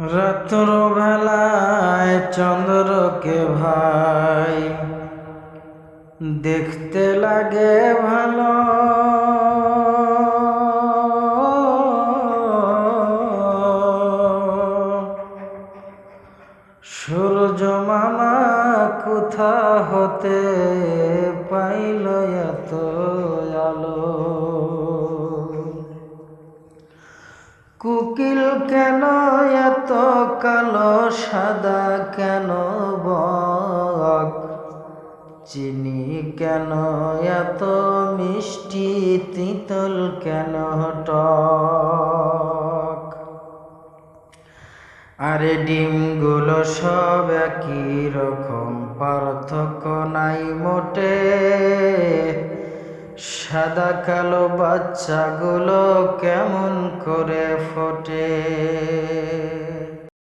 রাত্র বেলায় চন্দ্রকে ভাই দেখতে লাগে ভালো। সূর্য মামা কোথা হতে পাইল এত আলো? কুকিল কেন এত কালো, সাদা কেন বক? চিনি কেন এত মিষ্টি, তিতল কেন টক? আরে ডিমগুলো সব একই রকম, পার্থক্য নাই মোটে। সাদা কালো বাচ্চাগুলো কেমন করে ফোটে?